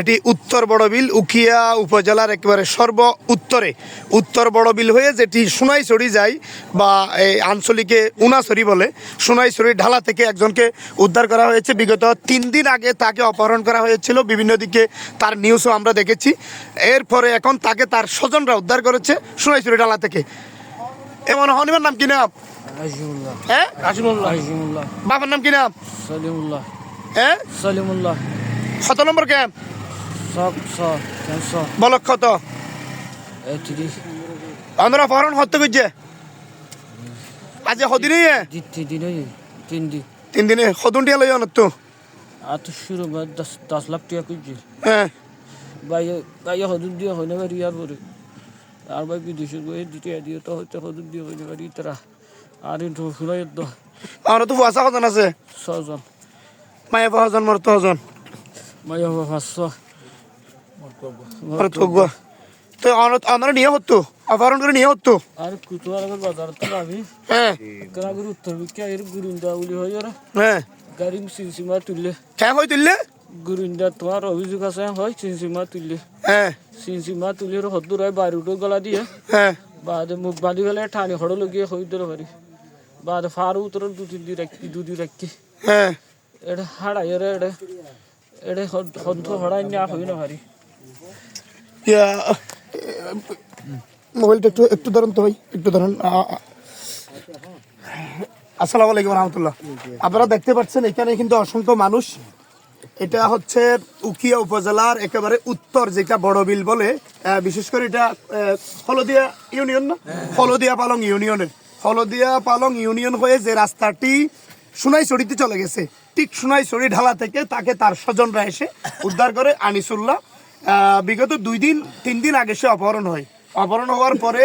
এটি উত্তর বড়বিল উখিয়া উপজেলার একেবারে সর্ব উত্তরে উত্তর বড়বিল হয়ে যেটি সোনাইছড়ি যায় বা এই আঞ্চলিকে উনাছড়ি বলে সোনাইছড়ি ঢালা থেকে একজনকে উদ্ধার করা হয়েছে। বিগত তিন দিন আগে তাকে অপহরণ করা হয়েছিল। বিভিন্ন দিকে তার নিউজও আমরা দেখেছি। এরপরে এখন তাকে তার স্বজনরা উদ্ধার করেছে সোনাইছড়ি ঢালা থেকে। এমন হনিবার নাম কি নাম হ্যাঁ? বাবার নাম কি নাম সলিমুল্লাহ। হ্যাঁ? সলিমুল্লাহ। কত নম্বর ক্যাম্প বলক কত? আমরা অপহরণ হত্যা করছে আজ হদিনে তিন দিন তিন দিনে সদন টিয়া লই অনত আর তো শুরু বা দশ দশ লাখ টাকা করছি হ্যাঁ বাইরে বাইরে হদুর দিয়ে হয় না পারি আর পরে। আর ভাই বিদেশে গিয়ে দিতে দিয়ে তো হচ্ছে হদুর দিয়ে হয় না পারি তারা আর একটু শুনাই তো আমরা তো ফুয়াশা হজন আছে? ছজন মায়ে হজন মরত হজন আমরা নিয়ে হতো অপহরণ করে নিয়ে হতো আর কুতুয়ার বাজার তো আমি হ্যাঁ কেনাগুর উত্তর বিকে এর গুরুন্দা বলি হয় ওরা হ্যাঁ গাড়ি সিনসিমা তুললে হ্যাঁ হই তুললে গুরিন্দা তোমার অভিযোগ আছে হয় সিনসিমা তুললে হ্যাঁ সিনসিমা তুলি হদ্দুর হয় বারুটো গলা দিয়ে হ্যাঁ বাদে মুখ বাঁধি ফেলে ঠানি হড় লগিয়ে হই ধরে পারি বাদে ফার উত্তর দু তিন দিন রাখি দু দিন রাখি হ্যাঁ এটা হাড়াই এর এটা এটা হন্ত হড়াই না হই না পারি ইয়া মোবাইলটা একটু একটু ধরুন তো ভাই একটু ধরুন। আসসালামু আলাইকুম রহমতুল্লাহ আপনারা দেখতে পাচ্ছেন এখানে কিন্তু অসংখ্য মানুষ। এটা হচ্ছে উকিয়া উপজেলার একেবারে উত্তর যেটা বড় বিল বলে। বিশেষ করে এটা হলদিয়া ইউনিয়ন না? হলদিয়া পালং ইউনিয়নের। হলদিয়া পালং ইউনিয়ন হয়ে যে রাস্তাটি সোনাইছড়িতে চলে গেছে। ঠিক সোনাইছড়ি ঢালা থেকে তাকে তার স্বজনরা এসে উদ্ধার করে আনিসুল্লাহ। বিগত দুই দিন, তিন দিন আগে সে অপহরণ হয়। অপহরণ হওয়ার পরে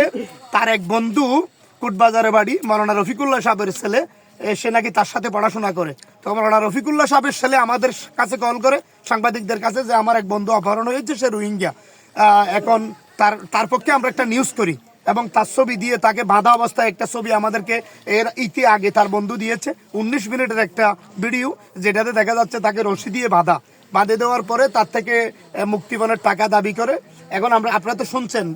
তার এক বন্ধু কুটবাজারে বাড়ি, মৌলানা রফিকুল্লাহ সাহেবের ছেলে সে নাকি তার সাথে পড়াশোনা করে। তো মৌলানা রফিকুল্লাহ সাহেবের ছেলে আমাদের কাছে কল করে সাংবাদিকদের কাছে যে আমার এক বন্ধু অপহরণ হয়েছে, সে রোহিঙ্গা। এখন তার তার পক্ষে আমরা একটা নিউজ করি। এবং তার ছবি দিয়ে তাকে বাঁধা অবস্থায় একটা ছবি আমাদেরকে এর ইতি আগে তার বন্ধু দিয়েছে। উনিশ মিনিটের একটা ভিডিও যেটাতে দেখা যাচ্ছে তাকে রশি দিয়ে বাঁধা। বাঁধে দেওয়ার পরে তার থেকে মুক্তিপণের টাকা দাবি করে। এখন আমরা, আপনারা তো শুনছেন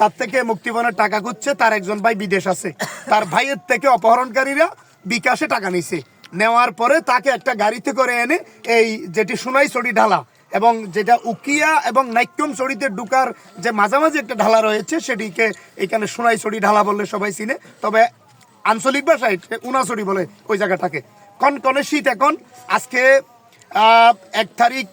তার থেকে মুক্তিপণের টাকা খুঁজছে, তার একজন ভাই বিদেশ আছে। তার ভাইয়ের থেকে অপহরণকারীরা বিকাশে টাকা নিছে। নেওয়ার পরে তাকে একটা গাড়িতে করে এনে এই যেটি সোনাই চড়ি ঢালা এবং যেটা উকিয়া এবং নাইক্যম চড়িতে ঢুকার যে মাঝামাঝি একটা ঢালা রয়েছে সেটিকে এখানে সোনাই চড়ি ঢালা বললে সবাই চিনে। তবে আঞ্চলিক ভাষায় উনাচড়ি বলে ওই জায়গাটাকে। কনকনে শীত এখন। আজকে আহ, এক তারিখ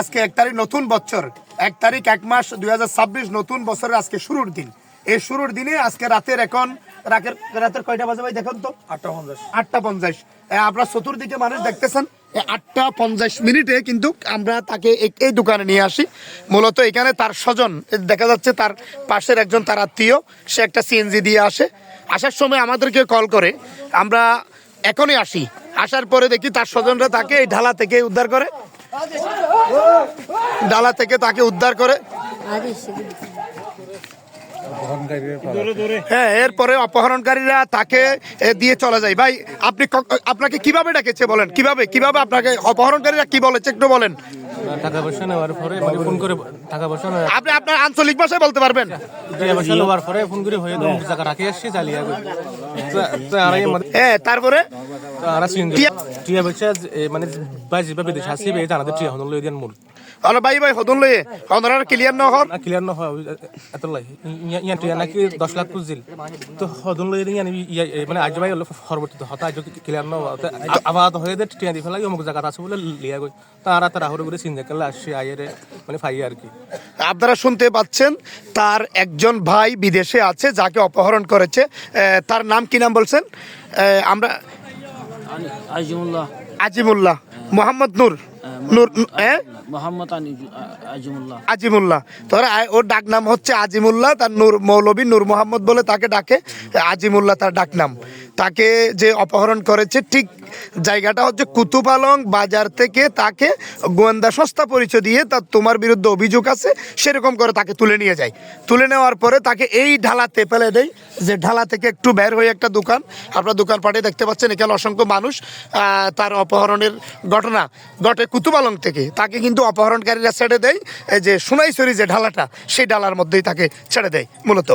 আজকে এক তারিখ নতুন বছর। এক তারিখ এক মাস দুই হাজার ছাব্বিশ নতুন বছরের আজকে শুরুর দিন। এই শুরুর দিনে আজকে রাতের এখন রাতের রাতের কয়টা বাজে ভাই দেখুন তো? আটটা পঞ্চাশ। আটটা পঞ্চাশ। আপনার চতুর্দিকে মানুষ দেখতেছেন। আটটা পঞ্চাশ মিনিটে কিন্তু আমরা তাকে এই- দোকানে নিয়ে আসি। মূলত এখানে তার স্বজন দেখা যাচ্ছে তার পাশের একজন তার আত্মীয়, সে একটা সিএনজি দিয়ে আসে। আসার সময় আমাদেরকে কল করে, আমরা এখনই আসি। আসার পরে দেখি তার স্বজনরা তাকে এই ঢালা থেকে উদ্ধার করে। ডালা থেকে তাকে উদ্ধার করে। হ্যাঁ এরপরে অপহরণকারীরা তাকে দিয়ে চলে যায়। ভাই আপনি আপনাকে কীভাবে ডেকেছে বলেন? কীভাবে কীভাবে আপনাকে অপহরণকারীরা কি বলেছে একটু বলেন? টাকা পয়সা নেওয়ার পরে মানে ফোন করে টাকা পয়সা আপনি আপনার আঞ্চলিক ভাষায় বলতে পারবেন। টাকা পয়সা নেওয়ার পরে ফোন করে হয়ে দম টাকা রাখি আসছি চালিয়ে হ্যাঁ তারপরে? আর সিন টিয়া- টিয়া পয়সা মানে বাইজি বিদেশ আসি বে জানাতে টিয়া হন লই দেন মূল। হলো ভাই ভাই হদন লয়ে। হদনের ক্লিয়ার ন হন। ক্লিয়ার ন হয় এত লাই। ইয়া টিয়া নাকি 10 লাখ পুজিল তো হদন লই ইয়া মানে আজ ভাই হতা আজ ক্লিয়ার ন আবার হয়ে দে টিয়া দি ফেলাই অমুক জায়গা আছে বলে লিয়া গই তারা তারা হরে করে চিন্তা করলে আসছে আইরে মানে ফাই আর কি। আপনারা শুনতে পাচ্ছেন তার একজন ভাই বিদেশে আছে যাকে অপহরণ করেছে। তার নাম কি নাম বলছেন? আমরা আজিমুল্লাহ। আজিমুল্লাহ। মোহাম্মদ নূর। নূর হ্যাঁ মোহাম্মদ আজিমুল্লাহ। আজিমুল্লাহ। তোর ওর ডাক নাম হচ্ছে আজিমুল্লাহ তার নূর মৌলবী নূর মোহাম্মদ বলে তাকে ডাকে। আজিমুল্লাহ তার ডাক নাম। তাকে যে অপহরণ করেছে, ঠিক জায়গাটা হচ্ছে কুতুপালং বাজার থেকে তাকে গোয়েন্দা সংস্থা পরিচয় দিয়ে তার তোমার বিরুদ্ধে অভিযোগ আছে, সেরকম করে তাকে তুলে নিয়ে যায়। তুলে নেওয়ার পরে তাকে এই ঢালাতে ফেলে দেয়, যে ঢালা থেকে একটু বের হয়ে একটা দোকান, আপনার দোকান পাটে দেখতে পাচ্ছেন, এখানে অসংখ্য মানুষ তার অপহরণের ঘটনা ঘটে কুতুপালং থেকে। তাকে কিন্তু অপহরণকারীরা ছেড়ে দেয় যে সোনাইছড়ি যে ঢালাটা, সেই ঢালার মধ্যেই তাকে ছেড়ে দেয়, মূলত।